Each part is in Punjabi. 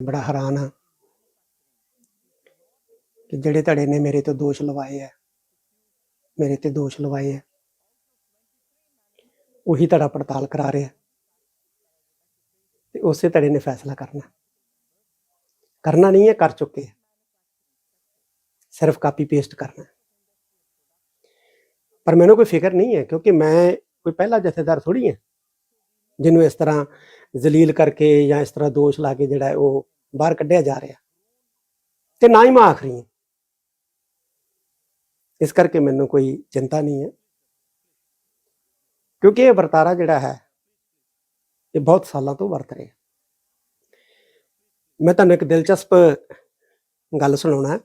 ਬੜਾ ਹੈਰਾਨ ਹਾਂ ਕਿ ਜਿਹੜੇ ਧੜੇ ਨੇ ਮੇਰੇ ਤੇ ਦੋਸ਼ ਲਵਾਏ ਆ ਮੇਰੇ ਤੇ ਦੋਸ਼ ਲਵਾਏ ਆ ਉਹੀ ਧੜਾ ਪੜਤਾਲ ਕਰਾ ਰਿਹਾ ਤੇ ਉਸੇ ਧੜੇ ਨੇ ਫੈਸਲਾ ਕਰਨਾ। ਕਰਨਾ ਨਹੀਂ ਹੈ ਕਰ ਚੁੱਕੇ ਸਿਰਫ ਕਾਪੀ ਪੇਸਟ ਕਰਨਾ ਪਰ ਮੈਨੂੰ ਕੋਈ ਫਿਕਰ ਨਹੀਂ ਹੈ ਕਿਉਂਕਿ ਮੈਂ ਕੋਈ ਪਹਿਲਾ ਜਥੇਦਾਰ ਥੋੜੀ ਹਾਂ ਜਿਹਨੂੰ ਇਸ ਤਰ੍ਹਾਂ ਜ਼ਲੀਲ ਕਰਕੇ ਜਾਂ ਇਸ ਤਰ੍ਹਾਂ ਦੋਸ਼ ਲਾ ਕੇ ਜਿਹੜਾ ਉਹ ਬਾਹਰ ਕੱਢਿਆ ਜਾ ਰਿਹਾ। ਤੇ ਨਾ ਹੀ ਮੈਂ ਆਖਰੀ ਹਾਂ। ਇਸ ਕਰਕੇ ਮੈਨੂੰ ਕੋਈ ਚਿੰਤਾ ਨਹੀਂ ਹੈ। ਕਿਉਂਕਿ ਇਹ ਵਰਤਾਰਾ ਜਿਹੜਾ ਹੈ, ਇਹ ਬਹੁਤ ਸਾਲਾਂ ਤੋਂ ਵਰਤ ਰਿਹਾ। ਮੈਂ ਤੁਹਾਨੂੰ ਇੱਕ ਦਿਲਚਸਪ ਗੱਲ ਸੁਣਾਉਣਾ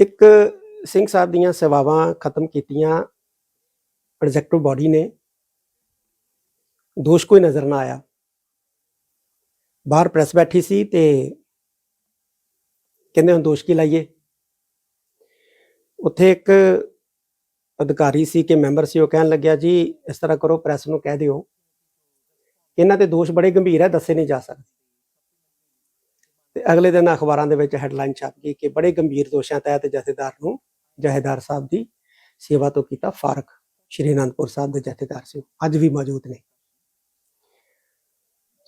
ਇੱਕ ਸਿੰਘ ਸਾਹਿਬ ਦੀਆਂ ਸੇਵਾਵਾਂ ਖਤਮ ਕੀਤੀਆਂ ਪ੍ਰੋਜੈਕਟਿਵ ਬਾਡੀ ਨੇ। ਦੋਸ਼ ਕੋਈ ਨਜ਼ਰ ਨਾ ਆਇਆ। ਬਾਹਰ ਪ੍ਰੈਸ ਬੈਠੀ ਸੀ ਤੇ ਕਹਿੰਦੇ ਹੁਣ ਦੋਸ਼ ਕੀ ਲਾਈਏ? ਉੱਥੇ ਇੱਕ ਅਧਿਕਾਰੀ ਸੀ ਕਿ ਮੈਂਬਰ ਸੀ ਉਹ ਕਹਿਣ ਲੱਗਿਆ ਜੀ ਇਸ ਤਰ੍ਹਾਂ ਕਰੋ ਪ੍ਰੈਸ ਨੂੰ ਕਹਿ ਦਿਓ। ਇਹਨਾਂ ਤੇ ਦੋਸ਼ ਬੜੇ ਗੰਭੀਰ ਹੈ ਦੱਸੇ ਨਹੀਂ ਜਾ ਸਕਦੇ। ਤੇ ਅਗਲੇ ਦਿਨ ਅਖਬਾਰਾਂ ਦੇ ਵਿੱਚ ਹੈਡਲਾਈਨ ਛਪ ਗਈ ਕਿ ਬੜੇ ਗੰਭੀਰ ਦੋਸ਼ਾਂ ਤਹਿਤ ਜਥੇਦਾਰ ਨੂੰ ਜਹੇਦਾਰ ਸਾਹਿਬ ਦੀ ਸੇਵਾ ਤੋਂ ਕੀਤਾ ਫਾਰਕ। ਸ਼੍ਰੀ ਅਨੰਦਪੁਰ ਸਾਹਿਬ ਦੇ ਜਥੇਦਾਰ ਸੀ ਉਹ, ਅੱਜ ਵੀ ਮੌਜੂਦ ਨੇ।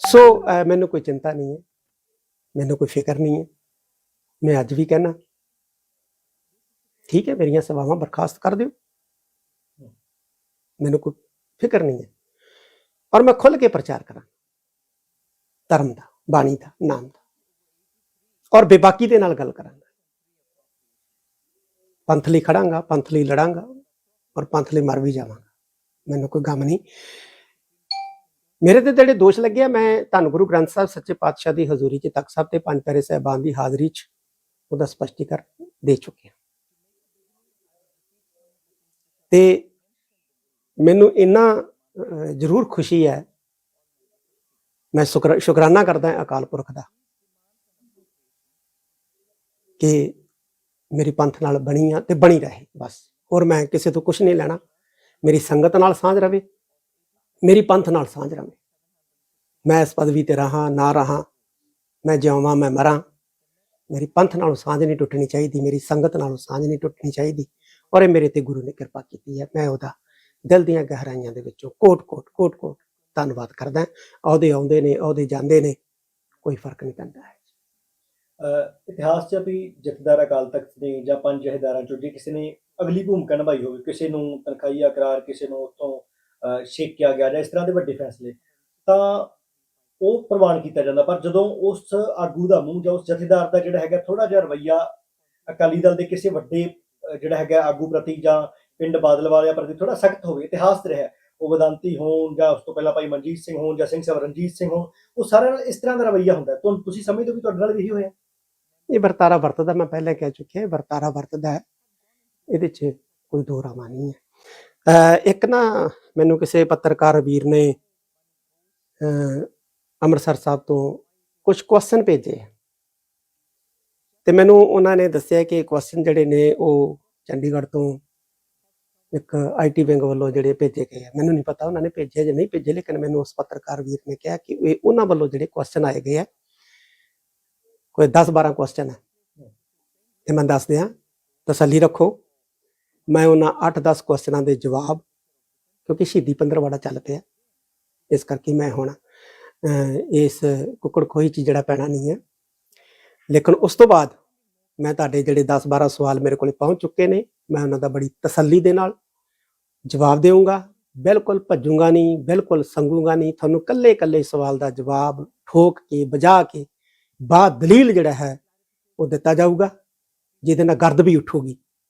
ਸੋ ਮੈਨੂੰ ਕੋਈ ਚਿੰਤਾ ਨਹੀਂ ਹੈ। ਮੈਨੂੰ ਕੋਈ ਫਿਕਰ ਨਹੀਂ ਹੈ। ਮੈਂ ਅੱਜ ਵੀ ਕਹਿਣਾ ਠੀਕ ਹੈ, ਮੇਰੀਆਂ ਸੇਵਾਵਾਂ ਬਰਖਾਸਤ ਕਰ ਦਿਓ। ਮੈਨੂੰ ਕੋਈ ਫਿਕਰ ਨਹੀਂ ਹੈ। ਔਰ ਮੈਂ ਖੁੱਲ ਕੇ ਪ੍ਰਚਾਰ ਕਰਾਂ। ਧਰਮ ਦਾ, ਬਾਣੀ ਦਾ, ਨਾਮ ਦਾ। ਔਰ ਬੇਬਾਕੀ ਦੇ ਨਾਲ ਗੱਲ ਕਰਾਂਗਾ। ਪੰਥ ਲਈ ਖੜਾਂਗਾ, ਪੰਥ ਲਈ ਲੜਾਂਗਾ ਔਰ ਪੰਥ ਲਈ ਮਰ ਵੀ ਜਾਵਾਂਗਾ। ਮੈਨੂੰ ਕੋਈ ਗਮ ਨਹੀਂ। ਮੇਰੇ ਤੇ ਜਿਹੜੇ ਦੋਸ਼ ਲੱਗੇ ਆ, ਮੈਂ ਧੰਨ ਗੁਰੂ ਗ੍ਰੰਥ ਸਾਹਿਬ, ਸੱਚੇ ਪਾਤਸ਼ਾਹ ਦੀ ਹਜ਼ੂਰੀ 'ਚ ਤਖਤ ਸਾਹਿਬ ਤੇ ਪੰਜ ਪਿਆਰੇ ਸਾਹਿਬਾਨ ਦੀ ਹਾਜ਼ਰੀ 'ਚ ਉਹਦਾ ਸਪਸ਼ਟੀਕਰਨ ਦੇ ਚੁੱਕਿਆ ਹਾਂ। ਤੇ ਮੈਨੂੰ ਇੰਨਾ ਜ਼ਰੂਰ ਖੁਸ਼ੀ ਹੈ, ਮੈਂ ਸ਼ੁਕਰ, ਸ਼ੁਕਰਾਨਾ ਕਰਦਾ ਅਕਾਲ ਪੁਰਖ ਦਾ ਕਿ ਮੇਰੀ ਪੰਥ ਨਾਲ ਬਣੀ ਆ ਤੇ ਬਣੀ ਰਹੇ, ਬਸ। ਹੋਰ ਮੈਂ ਕਿਸੇ ਤੋਂ ਕੁਝ ਨਹੀਂ ਲੈਣਾ। ਮੇਰੀ ਸੰਗਤ ਨਾਲ ਸਾਂਝ ਰਵੇ। ਮੇਰੀ ਪੰਥ ਨਾਲ ਸਾਂਝ ਰਵੇ। ਮੈਂ ਇਸ ਪਦਵੀ ਤੇ ਰਹਾ, ਨਾ ਰਹਾ, ਮੈਂ ਜਿਉਵਾਂ, ਮੈਂ ਮਰਾਂ। ਮੇਰੀ ਪੰਥ ਨਾਲੋਂ ਸਾਂਝ ਨਹੀਂ ਟੁੱਟਣੀ ਚਾਹੀਦੀ, ਮੇਰੀ ਸੰਗਤ ਨਾਲੋਂ ਸਾਂਝ ਨਹੀਂ ਟੁੱਟਣੀ ਚਾਹੀਦੀ। ਔਰ ਇਹ ਮੇਰੇ ਤੇ ਗੁਰੂ ਨੇ ਕਿਰਪਾ ਕੀਤੀ ਹੈ। ਮੈਂ ਉਹਦਾ ਦਿਲ ਦੀਆਂ ਗਹਿਰਾਈਆਂ ਦੇ ਵਿੱਚੋਂ ਕੋਟ ਕੋਟ ਕੋਟ ਕੋਟ ਧੰਨਵਾਦ ਕਰਦਾ ਉਹਦੇ ਆਉਂਦੇ ਨੇ ਉਹਦੇ ਜਾਂਦੇ ਨੇ, ਕੋਈ ਫ਼ਰਕ ਨਹੀਂ ਪੈਂਦਾ ਹੈ। ਇਤਿਹਾਸ 'ਚ ਵੀ ਜਥੇਦਾਰ ਅਕਾਲ ਤਖਤ ਨੇ ਜਾਂ ਪੰਜ ਜਥੇਦਾਰਾਂ ਚੋਂ ਜੇ ਕਿਸੇ ਨੇ ਅਗਲੀ ਭੂਮਿਕਾ ਨਿਭਾਈ ਹੋਵੇ, ਕਿਸੇ ਨੂੰ ਤਨਖਾਹੀਆ ਕਰਾਰ ਕਿਸੇ ਨੂੰ ਉਤੋਂ ਛੇਕਿਆ ਗਿਆ ਜਾਂ ਇਸ ਤਰ੍ਹਾਂ ਦੇ ਵੱਡੇ ਫੈਸਲੇ, ਤਾਂ ਉਹ ਪ੍ਰਵਾਨ ਕੀਤਾ ਜਾਂਦਾ। ਪਰ ਜਦੋਂ ਉਸ ਆਗੂ ਦਾ ਮੂੰਹ ਜਾਂ ਉਸ ਜਥੇਦਾਰ ਦਾ ਜਿਹੜਾ ਹੈਗਾ ਥੋੜਾ ਜਿਹਾ ਰਵਈਆ ਅਕਾਲੀ ਦਲ ਦੇ ਕਿਸੇ ਵੱਡੇ ਜਿਹੜਾ ਹੈਗਾ ਆਗੂ ਪ੍ਰਤੀ ਜਾਂ ਪਿੰਡ ਬਾਦਲ ਵਾਲਿਆਂ ਪ੍ਰਤੀ ਥੋੜਾ ਸਖਤ ਹੋਵੇ, ਇਤਿਹਾਸ ਰਿਹਾ, ਉਹ ਵਦੰਤੀ ਹੋਣ ਜਾਂ ਉਸ ਤੋਂ ਪਹਿਲਾਂ ਭਾਈ ਮਨਜੀਤ ਸਿੰਘ ਹੋਣ ਜਾਂ ਸਿੰਘ ਸਾਹਿਬ ਰਣਜੀਤ ਸਿੰਘ ਹੋਣ, ਉਹ ਸਾਰਿਆਂ ਨਾਲ ਇਸ ਤਰ੍ਹਾਂ ਦਾ ਰਵਈਆ ਹੁੰਦਾ। ਤੁਹਾਨੂੰ ਤੁਸੀਂ ਸਮਝਦੇ ਹੋ ਵੀ ਤੁਹਾਡੇ ਨਾਲ ਵੀ ਇਹੀ ਹੋਇਆ? ਇਹ ਵਰਤਾਰਾ ਵਰਤਦਾ ਮੈਂ ਪਹਿਲਾਂ ਕਹਿ ਚੁੱਕਿਆ, ਇਹ ਵਰਤਾਰਾ ਵਰਤਦਾ ਹੈ। ਇਹਦੇ 'ਚ ਕੋਈ ਦੋ ਰਾਮਾ ਨਹੀਂ ਹੈ। ਇੱਕ ਨਾ ਮੈਨੂੰ ਕਿਸੇ ਪੱਤਰਕਾਰ ਵੀਰ ਨੇ, ਅਹ ਅੰਮ੍ਰਿਤਸਰ ਸਾਹਿਬ ਤੋਂ ਕੁਝ ਕੁਐਸਚਨ ਭੇਜੇ। ਤੇ ਮੈਨੂੰ ਉਹਨਾਂ ਨੇ ਦੱਸਿਆ ਕਿ ਕੁਐਸਚਨ ਜਿਹੜੇ ਨੇ ਉਹ ਚੰਡੀਗੜ੍ਹ ਤੋਂ ਇੱਕ ਆਈਟੀ ਵਿੰਗ ਵੱਲੋਂ ਜਿਹੜੇ ਭੇਜੇ ਗਏ ਆ। ਮੈਨੂੰ ਨਹੀਂ ਪਤਾ ਉਹਨਾਂ ਨੇ ਭੇਜੇ ਜਾਂ ਨਹੀਂ ਭੇਜੇ, ਲੇਕਿਨ ਮੈਨੂੰ ਉਸ ਪੱਤਰਕਾਰ ਵੀਰ ਨੇ ਕਿਹਾ ਕਿ ਇਹ ਉਹਨਾਂ ਵੱਲੋਂ ਜਿਹੜੇ ਕੁਐਸਚਨ ਆਏ ਗਏ ਆ, ਕੋਈ 10 12 ਕੁਐਸਚਨ ਹੈ ਤੇ ਮੈਂ ਦੱਸ ਦਿਆਂ ਤਸੱਲੀ ਰੱਖੋ। ਮੈਂ ਉਹਨਾਂ 8-10 ਕੁਐਸਚਨਾਂ ਦੇ ਜਵਾਬ, ਕਿਉਂਕਿ ਸ਼ਹੀਦੀ ਪੰਦਰਵਾੜਾ ਚੱਲ ਪਿਆ। ਇਸ ਕਰਕੇ ਮੈਂ ਹੁਣ ਇਸ ਕੁੱਕੜ ਖੋਈ ਚ ਜਿਹੜਾ ਪੈਣਾ ਨਹੀਂ ਹੈ। ਲੇਕਿਨ ਉਸ ਤੋਂ ਬਾਅਦ ਮੈਂ ਤੁਹਾਡੇ ਜਿਹੜੇ 10-12 ਸਵਾਲ ਮੇਰੇ ਕੋਲੇ ਪਹੁੰਚ ਚੁੱਕੇ ਨੇ, ਮੈਂ ਉਹਨਾਂ ਦਾ ਬੜੀ ਤਸੱਲੀ ਦੇ ਨਾਲ ਜਵਾਬ ਦੇਵਾਂਗਾ ਬਿਲਕੁਲ ਭੱਜੂਗਾ ਨਹੀਂ, ਬਿਲਕੁਲ ਸੰਗੂਗਾ ਨਹੀਂ, ਤੁਹਾਨੂੰ ਕੱਲੇ-ਕੱਲੇ ਸਵਾਲ ਦਾ ਜਵਾਬ ਠੋਕ ਕੇ ਬਜਾ ਕੇ ਬਾ ਦਲੀਲ ਜਿਹੜਾ ਹੈ, ਉਹ ਦਿੱਤਾ ਜਾਊਗਾ, ਜਿਹਦੇ ਨਾਲ ਗਰਦ ਵੀ ਉੱਠੂਗੀ।